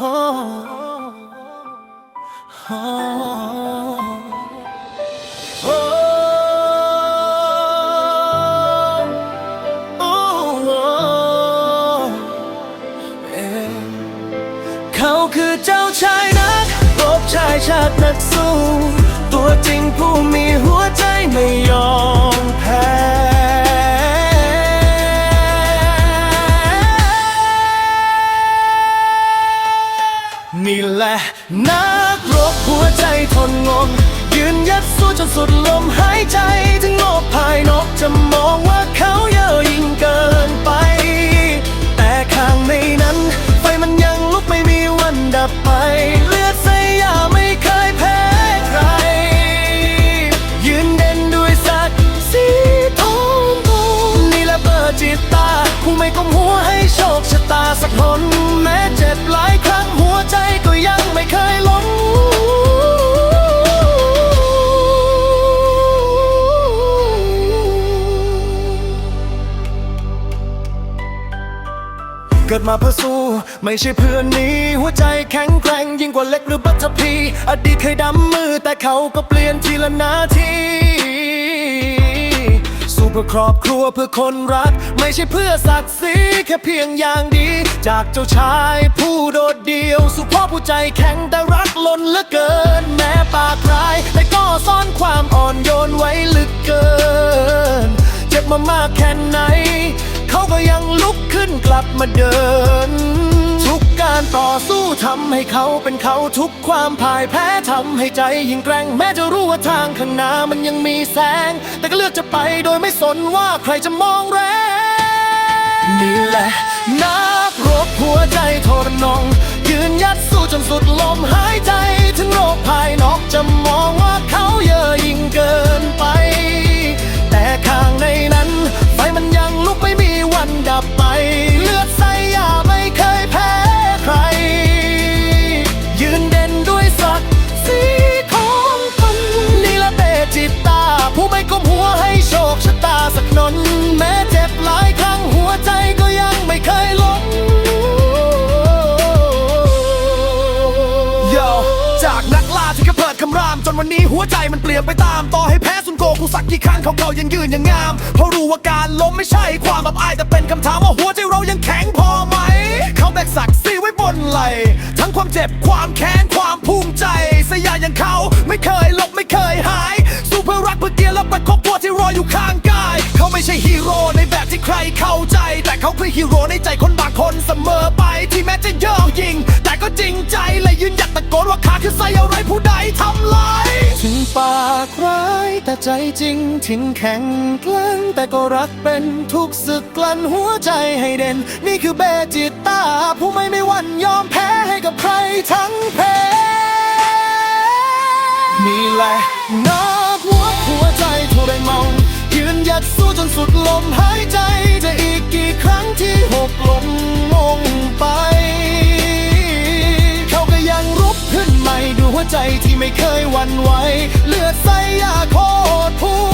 เอ่อเขาคือเจ้าชายนักรบชายชาตินักสู้ ตัวจริงผู้มีหัวใจไม่ยอมแพ้ และนักรบหัวใจทนงม ยืนยัดสู้จนสุดลมหายใจ ถึงโลกภายนอกจะมองว่า เกิดมาเพื่อสู้ ไม่ใช่เพื่อนนี้ หัวใจแข็งแกร่งยิ่งกว่าเล็กหรือบัตเตอร์พี อดีตเคยดำมือแต่เขาก็เปลี่ยนทีละนาทีสู้เพื่อครอบครัวเพื่อคนรัก ไม่ใช่เพื่อศักดิ์ศรีแค่เพียงอย่างดี จากเจ้าชายผู้โดดเดี่ยว สู่พ่อผู้ใจแข็งแต่รักล้นเหลือเกิน แม้ปากร้ายแต่ก็ซ่อนความอ่อนโยนไว้ลึกเกิน เจ็บมามากแค่ไหน เขาก็ยังลุกขึ้นกลับมาเดิน ทุกการต่อสู้ทำให้เขาเป็นเขาทุกความพ่ายแพ้ทำให้ใจยิ่งแกร่งแม้จะรู้ว่าทางข้างหน้ามันยังมีแสง แต่ก็เลือกจะไปโดยไม่สนว่าใครจะมองแรงนี่แหละนักรบหัวใจทรนง ยืนยัดสู้จนสุดลมหายใจ มันดับไป จนวันนี้หัวใจมันเปลี่ยนไปตาม ต่อให้แพ้สุนโกกูสักกี่ครั้งเขาเขายังยืนยังงาม เพราะรู้ว่าการล้มไม่ใช่ความแบบอายแต่เป็นคำถามว่าหัวใจเรายังแข็งพอไหม เขาแบกศักดิ์ศรีไว้บนไหลทั้งความเจ็บความแค้นความภูมิใจ สยาอย่างเขาไม่เคยลบไม่เคยหาย สู้เพื่อรักเพื่อเกียรติและเป็นครอบครัวที่รออยู่ข้างกาย เขาไม่ใช่ฮีโร่ในแบบที่ใครเข้าใจ แต่เขาคือฮีโร่ในใจคนบางคนเสมอไปที่แม้จะเย่อหยิ่ง แต่ก็จริงใจและยืนหยัดตะโกนว่าขาคือใส่อะไรผู้ใดทำลายถึงปากร้ายแต่ใจจริงทิ้นแข็งแกล้งแต่ก็รักเป็นทุกศึกกลั้นหัวใจให้เด่น นี่คือเบจิตตา ผู้ไม่ไม่หวันยอมแพ้ให้กับใครทั้งเพนี่แหละนักหัวหัวใจทรมองยืนหยัดสู้จนสุดลมหายใจ จะอีกกี่ครั้งที่หกล้มงไป ใจที่ไม่เคยวันไหว เลือดใสยาโคตรผู้